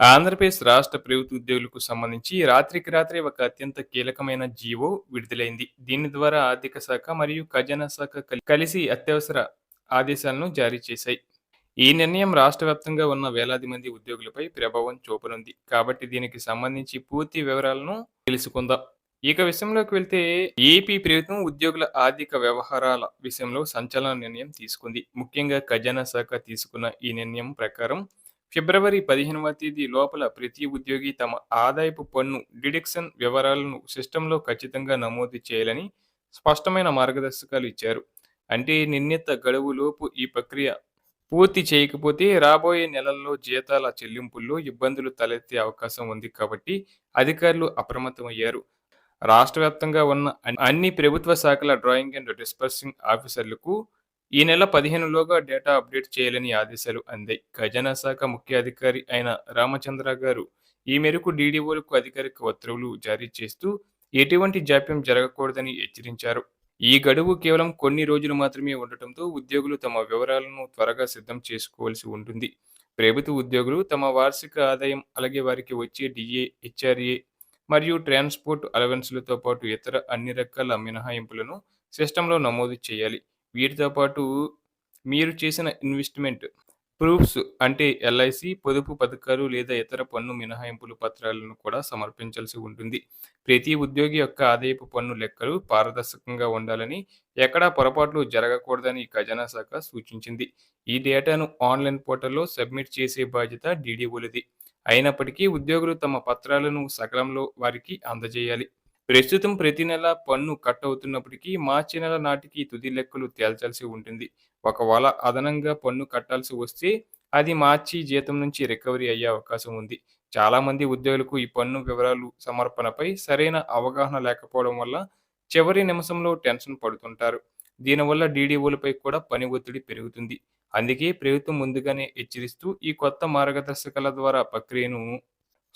ఆంధ్రప్రదేశ్ రాష్ట్ర ప్రభుత్వ ఉద్యోగులకు సంబంధించి రాత్రికి రాత్రి ఒక అత్యంత కీలకమైన జీవో విడుదలైంది. దీని ద్వారా ఆర్థిక శాఖ మరియు ఖజానా శాఖ కలిసి అత్యవసర ఆదేశాలను జారీ చేశాయి. ఈ నిర్ణయం రాష్ట్ర వ్యాప్తంగా ఉన్న వేలాది మంది ఉద్యోగులపై ప్రభావం చూపనుంది. కాబట్టి దీనికి సంబంధించి పూర్తి వివరాలను తెలుసుకుందాం. ఇక విషయంలోకి వెళ్తే ఏపీ ప్రభుత్వం ఉద్యోగుల ఆర్థిక వ్యవహారాల విషయంలో సంచలన నిర్ణయం తీసుకుంది. ముఖ్యంగా ఖజానా శాఖ తీసుకున్న ఈ నిర్ణయం ప్రకారం ఫిబ్రవరి పదిహేనవ తేదీ లోపల ప్రతి ఉద్యోగి తమ ఆదాయపు పన్ను డిడక్షన్ వివరాలను సిస్టంలో ఖచ్చితంగా నమోదు చేయాలని స్పష్టమైన మార్గదర్శకాలు ఇచ్చారు. అంటే నిర్ణీత గడువులోపు ఈ ప్రక్రియ పూర్తి చేయకపోతే రాబోయే నెలల్లో జీతాల చెల్లింపుల్లో ఇబ్బందులు తలెత్తే అవకాశం ఉంది కాబట్టి అధికారులు అప్రమత్తమయ్యారు. రాష్ట్ర వ్యాప్తంగా ఉన్న అన్ని- అన్ని ప్రభుత్వ శాఖల డ్రాయింగ్ అండ్ డిస్పర్సింగ్ ఆఫీసర్లకు ఈ నెల పదిహేనులోగా డేటా అప్డేట్ చేయాలని ఆదేశాలు అందాయి. ఖజానా శాఖ ముఖ్య అధికారి అయిన రామచంద్ర గారు ఈ మేరకు డీడీఓలకు అధికారిక ఉత్తర్వులు జారీ చేస్తూ ఎటువంటి జాప్యం జరగకూడదని హెచ్చరించారు. ఈ గడువు కేవలం కొన్ని రోజులు మాత్రమే ఉండటంతో ఉద్యోగులు తమ వివరాలను త్వరగా సిద్ధం చేసుకోవాల్సి ఉంటుంది. ప్రభుత్వ ఉద్యోగులు తమ వార్షిక ఆదాయం అలాగే వారికి వచ్చే డిఏ హెచ్ఆర్ఏ మరియు ట్రాన్స్పోర్ట్ అలవెన్స్లతో పాటు ఇతర అన్ని రకాల మినహాయింపులను సిస్టంలో నమోదు చేయాలి. వీటితో పాటు మీరు చేసిన ఇన్వెస్ట్మెంట్ ప్రూఫ్స్ అంటే ఎల్ఐసి పొదుపు పథకాలు లేదా ఇతర పన్ను మినహాయింపులు పత్రాలను కూడా సమర్పించాల్సి ఉంటుంది. ప్రతి ఉద్యోగి యొక్క ఆదాయపు పన్ను లెక్కలు పారదర్శకంగా ఉండాలని ఎక్కడా పొరపాట్లు జరగకూడదని ఖజానా శాఖ సూచించింది. ఈ డేటాను ఆన్లైన్ పోర్టల్లో సబ్మిట్ చేసే బాధ్యత డీడీఓలది. అయినప్పటికీ ఉద్యోగులు తమ పత్రాలను సకాలంలో వారికి అందజేయాలి. ప్రస్తుతం ప్రతి నెల పన్ను కట్ అవుతున్నప్పటికీ మార్చి నెల నాటికి తుది లెక్కలు తేల్చాల్సి ఉంటుంది. ఒకవేళ అదనంగా పన్ను కట్టాల్సి వస్తే అది మార్చి జీతం నుంచి రికవరీ అయ్యే అవకాశం ఉంది. చాలా మంది ఉద్యోగులకు ఈ పన్ను వివరాలు సమర్పణపై సరైన అవగాహన లేకపోవడం వల్ల చివరి నిమిషంలో టెన్షన్ పడుతుంటారు. దీనివల్ల డీడీఓలపై కూడా పని ఒత్తిడి పెరుగుతుంది. అందుకే ప్రభుత్వం ముందుగానే హెచ్చరిస్తూ ఈ కొత్త మార్గదర్శకాల ద్వారా ప్రక్రియను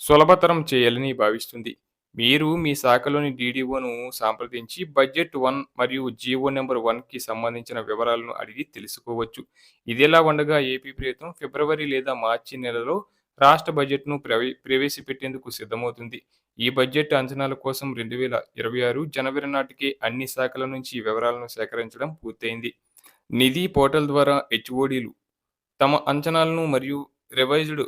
సులభతరం చేయాలని భావిస్తుంది. మీరు మీ శాఖలోని డీడీఓను సంప్రదించి బడ్జెట్ వన్ మరియు జీవో నెంబర్ వన్కి సంబంధించిన వివరాలను అడిగి తెలుసుకోవచ్చు. ఇదిలా ఉండగా ఏపీ ప్రభుత్వం ఫిబ్రవరి లేదా మార్చి నెలలో రాష్ట్ర బడ్జెట్ను ప్రవే ప్రవేశపెట్టేందుకు సిద్ధమవుతుంది. ఈ బడ్జెట్ అంచనాల కోసం రెండు వేల ఇరవై ఆరు జనవరి నాటికే అన్ని శాఖల నుంచి వివరాలను సేకరించడం పూర్తయింది. నిధి పోర్టల్ ద్వారా హెచ్ఓడీలు తమ అంచనాలను మరియు రివైజ్డ్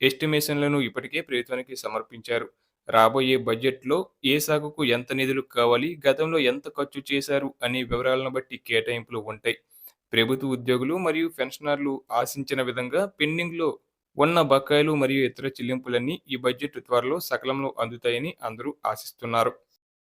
ఎస్టిమేషన్లను ఇప్పటికే ప్రభుత్వానికి సమర్పించారు. రాబోయే బడ్జెట్లో ఏ సాగుకు ఎంత నిధులు కావాలి గతంలో ఎంత ఖర్చు చేశారు అనే వివరాలను బట్టి కేటాయింపులు ఉంటాయి. ప్రభుత్వ ఉద్యోగులు మరియు పెన్షనర్లు ఆశించిన విధంగా పెండింగ్లో ఉన్న బకాయిలు మరియు ఇతర చెల్లింపులన్నీ ఈ బడ్జెట్ త్వరలో సకలంలో అందుతాయని అందరూ ఆశిస్తున్నారు.